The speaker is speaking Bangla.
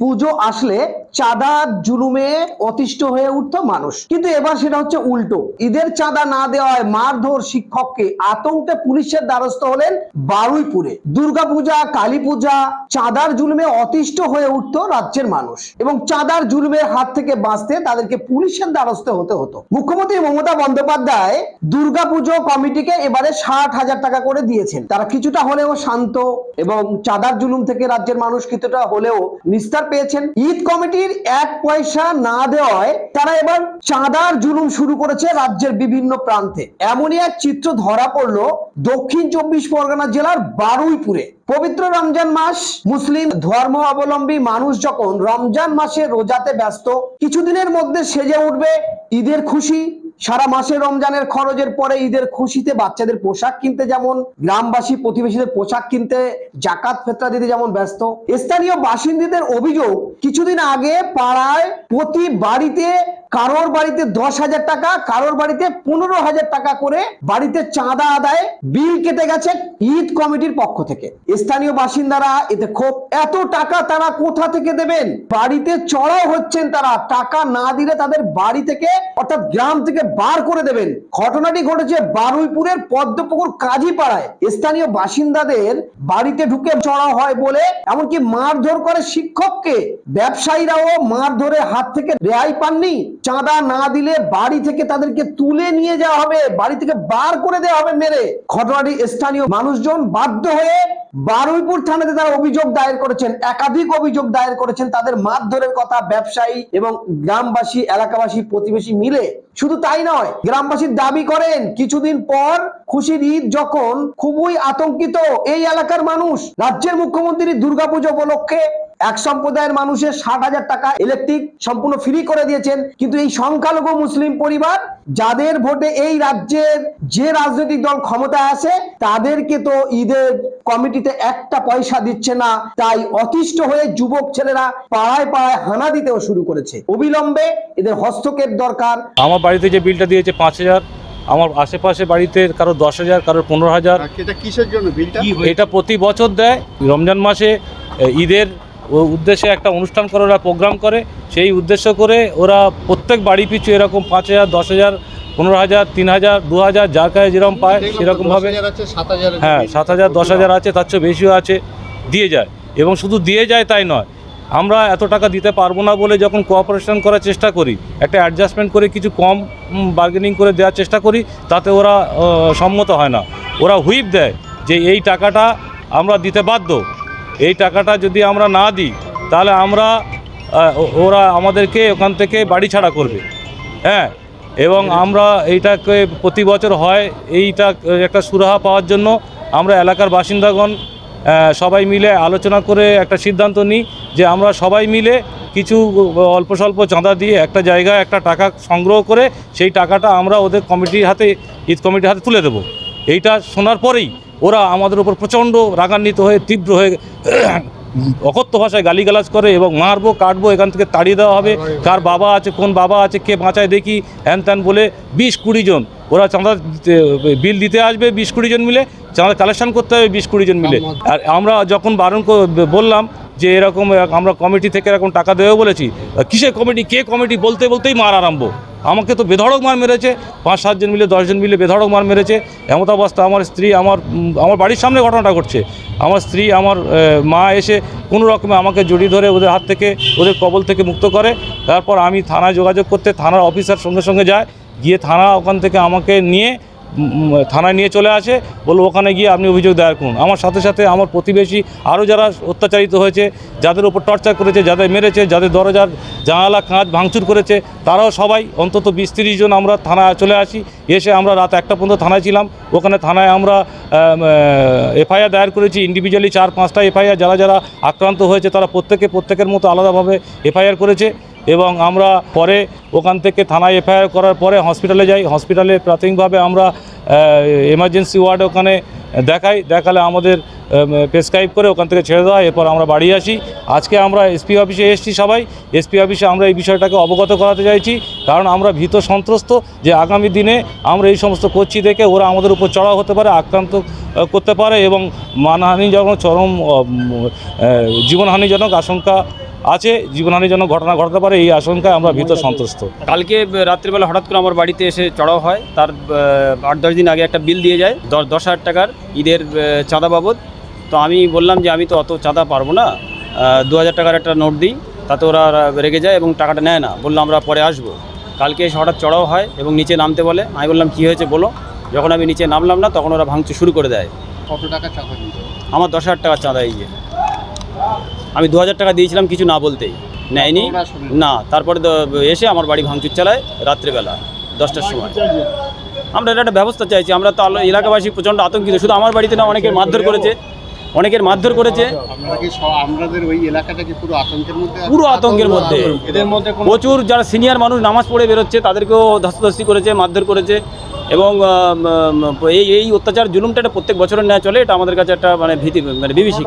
পুজো আসলে চাঁদা জুলুমে অতিষ্ঠ হয়ে উঠতো মানুষ। কিন্তু এবার সেটা হচ্ছে উল্টো। ঈদের চাঁদা না দেওয়ায় মারধর শিক্ষককে আতঙ্কে পুলিশের দ্বারস্থ হলেন বারুইপুরে। দুর্গাপূজা কালী পূজা চাঁদার জুলুমে অতিষ্ঠ হয়ে উঠতো রাজ্যের মানুষ। এবং চাঁদার জুলুমের হাত থেকে বাঁচতে তাদেরকে পুলিশের দ্বারস্থ হতে হতো। মুখ্যমন্ত্রী মমতা বন্দ্যোপাধ্যায় দুর্গাপুজো কমিটিকে এবারে ষাট হাজার টাকা করে দিয়েছেন। তারা কিছুটা হলেও শান্ত এবং চাঁদার জুলুম থেকে রাজ্যের মানুষ কিছুটা হলেও নিস্তার পেয়েছেন। ঈদ কমিটির এক পয়সা না দেওয়ায় তারা এবার চাঁদার জুলুম শুরু করেছে রাজ্যের বিভিন্ন প্রান্তে। এমনই এক চিত্র ধরা পড়ল দক্ষিণ চব্বিশ পরগনা জেলার বারুইপুরে। পবিত্র রমজান মাস, মুসলিম ধর্ম অবলম্বী মানুষ যখন রমজান মাসে রোজাতে ব্যস্ত, কিছুদিনের মধ্যে সেজে উঠবে ঈদের খুশি সারা মাসে রমজানের খরচের পরে ঈদের খুশিতে বাচ্চাদের পোশাক কিনতে যেমন, গ্রামবাসী, প্রতিবেশীদের পোশাক কিনতে, জাকাত, ফেতরা দিতে যেমন ব্যস্ত। স্থানীয় বাসিন্দাদের অভিযোগ, কিছুদিন আগে পাড়ায় প্রতি বাড়িতে কারোর বাড়িতে দশ হাজার টাকা, কারোর বাড়িতে পনেরো হাজার টাকা করে বাড়িতে চাঁদা আদায় বিল কেটে গেছে ঈদ কমিটির পক্ষ থেকে। স্থানীয় বাসিন্দারা এতে ক্ষোভ। এত টাকা তারা কোথা থেকে দেবেন? বাড়িতে চড়াও হচ্ছেন তারা। টাকা না দিলে তাদের বাড়ি থেকে, অর্থাৎ গ্রাম থেকে বার করে দেবেন। ঘটনাটি ঘটেছে বারুইপুরের পদ্মপুকুর কাজীপাড়ায়। স্থানীয় বাসিন্দাদের বাড়িতে ঢুকে চড়াও হয় বলে, এমনকি মারধর করে শিক্ষককে। ব্যবসায়ীরাও মারধরে হাত থেকে রেহাই পাননি। চাঁদা না দিলে বাড়ি থেকে তাদেরকে তুলে নিয়ে যাওয়া হবে, বাড়ি থেকে বার করে দেওয়া হবে মেরে। ঘটনাটি স্থানীয় মানুষজন বাধ্য হয়ে বারুইপুর থানাতে তারা অভিযোগ দায়ের করেছেন, একাধিক অভিযোগ দায়ের করেছেন। তাদের মারধরের কথা ব্যবসায়ী এবং গ্রামবাসী, এলাকাবাসী, প্রতিবেশী মিলে। শুধু তাই নয় গ্রামবাসীর দাবি করেন, কিছুদিন পর খুশির ঈদ যখন খুবই আতঙ্কিত, এই এলাকার মানুষ, রাজ্যের মুখ্যমন্ত্রী দুর্গাপুজো উপলক্ষে এক সম্প্রদায়ের মানুষের ষাট হাজার টাকা ইলেকট্রিক সম্পূর্ণ ফ্রি করে দিয়েছেন। কিন্তু এই সংখ্যালঘু মুসলিম পরিবার, যাদের ভোটে এই রাজ্যের যে রাজনৈতিক দল ক্ষমতায় আছে তাদেরকে তো ঈদের কমিটিতে একটা পয়সা দিচ্ছে না তাই অতিষ্ঠ হয়ে যুবক ছেলেরা পাড়ায় পাড়ায় হানা দিতেও শুরু করেছে। অবিলম্বে এদের হস্তক্ষেপ দরকার। আমার বাড়িতে যে বিলটা দিয়েছে পাঁচ হাজার আমার আশেপাশে বাড়িতে কারও দশ হাজার কারও পনেরো হাজার। এটা কিসের জন্য বিলটা? এটা প্রতি বছর দেয় রমজান মাসে ঈদের উদ্দেশ্যে একটা অনুষ্ঠান করে ওরা প্রোগ্রাম করে। সেই উদ্দেশ্য করে ওরা প্রত্যেক বাড়ি পিছু এরকম পাঁচ হাজার দশ হাজার পনেরো হাজার তিন হাজার দু হাজার যার কাছে যেরকম পায় সেরকমভাবে 10,000 আছে 7,000 আছে হ্যাঁ সাত হাজার দশ হাজার আছে তার চেয়ে বেশিও আছে দিয়ে যায়। এবং শুধু দিয়ে যায় তাই নয় আমরা এত টাকা দিতে পারব না বলে যখন কোঅপারেশন করার চেষ্টা করি একটা অ্যাডজাস্টমেন্ট করে কিছু কম বার্গেনিং করে দেওয়ার চেষ্টা করি তাতে ওরা সম্মত হয় না। ওরা হুইপ দেয় যে এই টাকাটা আমরা দিতে বাধ্য। এই টাকাটা যদি আমরা না দিই তাহলে আমরা ওরা আমাদেরকে ওখান থেকে বাড়ি ছাড়া করবে। হ্যাঁ এবং আমরা এইটাকে প্রতি বছর হয় এইটা একটা সুরাহা পাওয়ার জন্য আমরা এলাকার বাসিন্দাগণ সবাই মিলে আলোচনা করে একটা সিদ্ধান্ত নিই যে আমরা সবাই মিলে কিছু অল্প স্বল্প চাঁদা দিয়ে একটা জায়গায় একটা টাকা সংগ্রহ করে সেই টাকাটা আমরা ওদের কমিটির হাতে ঈদ কমিটির হাতে তুলে দেবো। এইটা শোনার পরেই ওরা আমাদের উপর প্রচণ্ড রাগান্বিত হয়ে তীব্র হয়ে অকথ্য ভাষায় গালিগালাজ করে এবং মারবো কাটবো এখান থেকে তাড়িয়ে দেওয়া হবে। কার বাবা আছে কোন বাবা আছে কে বাঁচায় দেখি হ্যান ত্যান বলে বিশ কুড়ি জন। ওরা চাঁদা বিল দিতে আসবে বিশ কুড়ি জন মিলে চাঁদা কালেকশন করতে হবে বিশ কুড়ি জন মিলে। আর আমরা যখন বারণ বললাম যে এরকম আমরা কমিটি থেকে এরকম টাকা দেবো বলেছি কিসের কমিটি কে কমিটি বলতে বলতেই মার আরম্ভ। আমাকে তো বেধড়ক মার মেরেছে। পাঁচ সাতজন মিলে দশজন মিলে বেধড়ক মার মেরেছে। এমত অবস্থা আমার স্ত্রী, আমার আমার বাড়ির সামনে ঘটনাটা ঘটছে। আমার স্ত্রী, আমার মা এসে কোনো রকমে আমাকে জড়িয়ে ধরে ওদের হাত থেকে, ওদের কবল থেকে মুক্ত করে। তারপর আমি থানায় যোগাযোগ করতে থানার অফিসার সঙ্গে সঙ্গে যায়। গিয়ে থানা ওখান থেকে আমাকে নিয়ে থানায় নিয়ে চলে আসে, বলল ওখানে গিয়ে আপনি অভিযোগ দায়ের করুন। আমার সাথে সাথে আমার প্রতিবেশী আরও যারা অত্যাচারিত হয়েছে, যাদের উপর টর্চার করেছে, যাদের মেরেছে, যাদের দরজার জানালা কাঁচ ভাঙচুর করেছে, তারাও সবাই অন্তত বিশ তিরিশ জন আমরা থানায় চলে আসি। এসে আমরা রাত একটা পর্যন্ত থানায় ছিলাম। ওখানে থানায় আমরা এফআইআর দায়ের করেছি। ইন্ডিভিজুয়ালি চার পাঁচটা এফআইআর, যারা যারা আক্রান্ত হয়েছে, তারা প্রত্যেকে প্রত্যেকের মতো আলাদাভাবে এফআইআর করেছে। এবং আমরা পরে ওখান থেকে থানায় এফআইআর করার পরে হসপিটালে যাই। হসপিটালে প্রাথমিকভাবে আমরা এমার্জেন্সি ওয়ার্ড ওখানে দেখাই। দেখালে আমাদের প্রেসক্রাইব করে ওখান থেকে ছেড়ে দেওয়া এরপর আমরা বাড়ি আসি। আজকে আমরা এসপি অফিসে এসেছি সবাই। এসপি অফিসে আমরা এই বিষয়টাকে অবগত করাতে চাইছি। কারণ আমরা ভীত সন্ত্রস্ত যে আগামী দিনে আমরা এই সমস্ত করছি দেখে ওরা আমাদের উপর চড়াও হতে পারে, আক্রান্ত করতে পারে এবং মানহানিজনক, চরম জীবনহানিজনক আশঙ্কা আছে জীবনহানির জন্য ঘটনা ঘটতে পারে এই আশঙ্কায় আমরা ভীত সন্তুষ্ট। কালকে রাত্রিবেলা হঠাৎ করে আমার বাড়িতে এসে চড়াও হয়। তার আট দশ দিন আগে একটা বিল দিয়ে যায় দশ দশ হাজার টাকার ঈদের চাঁদা বাবদ। তো আমি বললাম যে আমি তো অত চাঁদা পারব না দু হাজার টাকার একটা নোট দিই তাতে ওরা রেগে যায় এবং টাকাটা নেয় না। বলল আমরা পরে আসব। কালকে এসে হঠাৎ চড়াও হয় এবং নিচে নামতে বলে। আমি বললাম কী হয়েছে বলো? যখন আমি নিচে নামলাম না তখন ওরা ভাঙচুর শুরু করে দেয়। কত টাকা চাঁদা আমার দশ হাজার টাকা চাঁদা এই যে। আমি দু হাজার টাকা দিয়েছিলাম কিছু না বলতেই। নেয়নি? না তারপরে এসে আমার বাড়ি ভাঙচুর চালায় রাত্রেবেলা দশটার সময়। আমরা এটা একটা ব্যবস্থা চাইছি আমরা তো আলো- এলাকাবাসী প্রচণ্ড আতঙ্কিত শুধু আমার বাড়িতে না অনেকের মারধর করেছে অনেকের মারধর করেছে। পুরো আতঙ্কের মধ্যে আছে? পুরো আতঙ্কের মধ্যে। এদের মধ্যে কোনো প্রচুর যারা সিনিয়র মানুষ নামাজ পড়ে বেরোচ্ছে তাদেরকেও ধস্তাধস্তি করেছে মারধর করেছে। এবং এই এই অত্যাচার জুলুমটা প্রত্যেক বছরের ন্যায় চলে এটা আমাদের কাছে একটা মানে ভীতি মানে বিভীষিকা।